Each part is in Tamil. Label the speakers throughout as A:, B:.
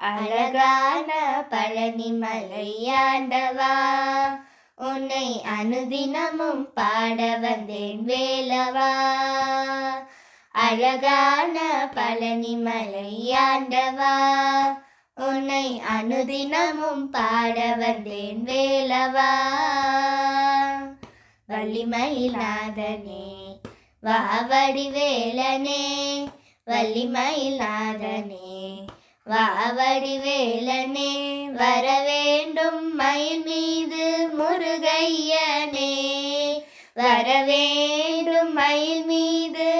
A: அழகான பழனி மலையாண்டவா உன்னை அனுதினமும் பாட வந்தேன் வேலவா. அழகான பழனி மலையாண்டவா உன்னை அனுதினமும் பாட வந்தேன் வேலவா. வள்ளிமயிலாதனே வாவடி வேலனே வள்ளிமயிலாதனே வாவடிவேலனே வரவேண்டும் மயில் மீது முருகையனே. வரவேண்டும் மயில் மீது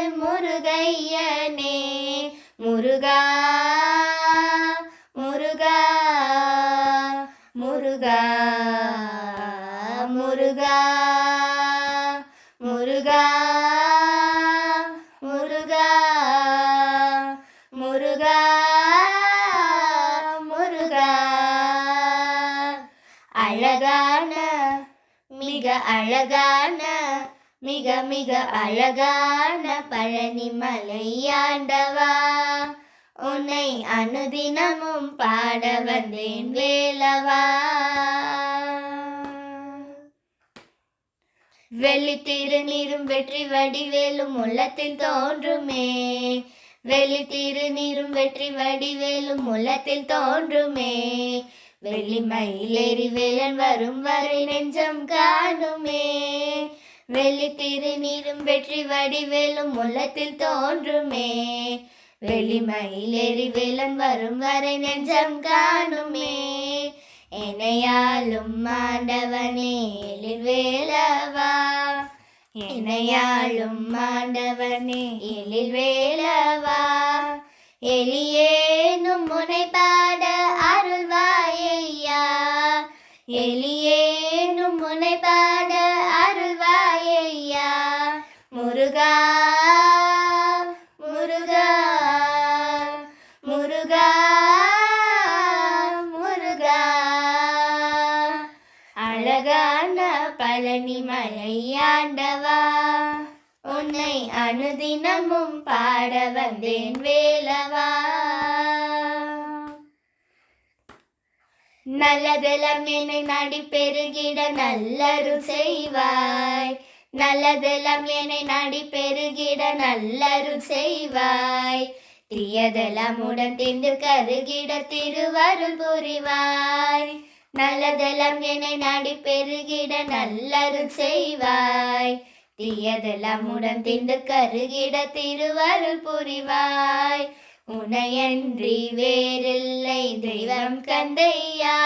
A: அழகான மிக அழகான மிக மிக அழகான பழனி மலையாண்டவா உன்னை அனுதினமும் பாட வந்தேன் வேலவா. வெள்ளித்திருநீரும் வெற்றி வடிவேலும் உள்ளத்தில் தோன்றுமே. வெள்ளித்திருநீரும் வெற்றி வடிவேலும் உள்ளத்தில் தோன்றுமே. வெள்ளி மயிலேறி வேலன் வரும் வரை நெஞ்சம் காணுமே. வெள்ளி திருநீரும் வெற்றி வடிவேலும் உள்ளத்தில் தோன்றுமே. வெள்ளி மயிலேறி வேலன் வரும் வரை நெஞ்சம் காணுமே. என்னையாலும் மாண்டவனே எழில் வேலவா. என்னையாலும் மாண்டவனே எழில் வேலவா. எலியேனும் முனைப்பா பழனி மலையாண்டவா? உன்னை அனுதினமும் பாட வந்தேன் வேலவா? நல்லதெல்லாம் என்னை நாடி பெருகிட நல்லரு செய்வாய். நல்லதெல்லாம் என்னை நாடி பெருகிட நல்லரு செய்வாய். தீயதெல்லாம் உடன் திண்டு கருகிட திருவருள் புரிவாய். நல்லதெல்லாம் என்னை நாடி பெருகிட நல்லருள் செய்வாய். தீயதெல்லாம் உடன் திண்டு கருகிட திருவருள் புரிவாய். உனையன்றி வேறில்லை தெய்வம் கந்தையா.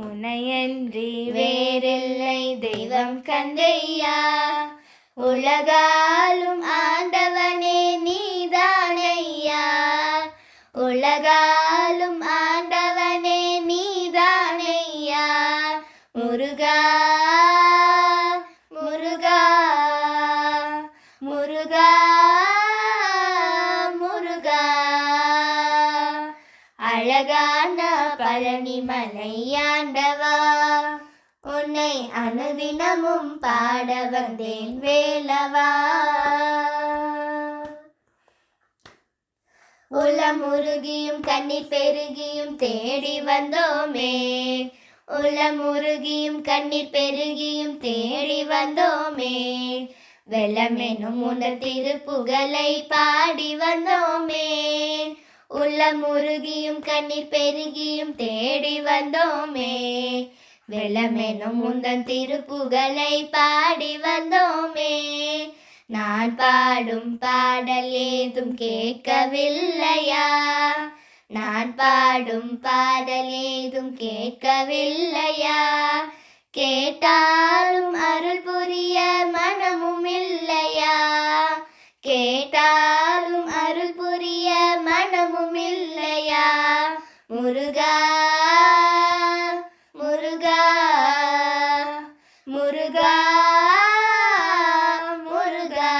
A: உனையன்றி வேறில்லை தெய்வம் கந்தையா. உலகாலும் ஆண்டவனே அழகான பழனி மலையாண்டவா உன்னை அனுதினமும் பாட வந்தேன் வேலவா. உலம் உருகியும் கண்ணீர் பெருகியும் தேடி வந்தோமே. உலம் உருகியும் கண்ணீர் பெருகியும் தேடி வந்தோமே. வெள்ளமெனும் உன திருப்புகழை பாடி வந்தோமே. உள்ளம் முருகியும் கண்ணீர் பெருகியும் தேடி வந்தோமே. வெள்ளமெனும் முந்தன் திருப்புகழை பாடி வந்தோமே. நான் பாடும் பாடல் ஏதும் கேட்கவில்லையா? நான் பாடும் பாடல் ஏதும் கேட்கவில்லையா? கேட்டாலும் அருள் புரிய மனமும் முருகா முருகா முருகா முருகா.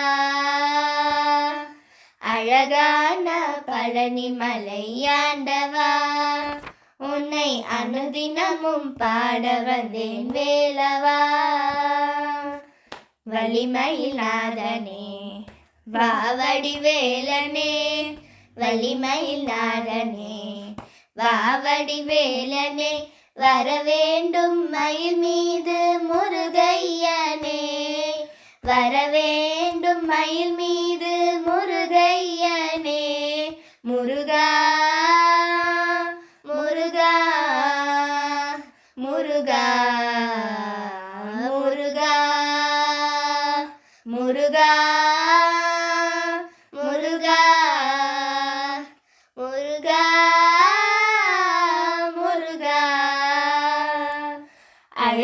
A: அழகான பழனி மலையாண்டவா உன்னை அனுதினமும் பாட வந்தேன் வேலவா. வலிமையில்லாதனே வாவடி வேலனே வலிமையில்லாதனே வாவடி வேலனே வர வேண்டும் மயில் மீது முருகையனே. வர வேண்டும் மயில் மீது முருகையனே. முருகா முருகா முருகா.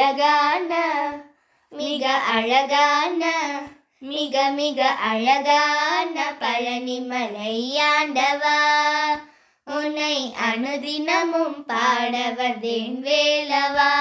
A: அழகான மிக அழகான மிக மிக அழகான பழனி மலையாண்டவா உன்னை அனுதினமும் பாட வந்தேன் வேலவா.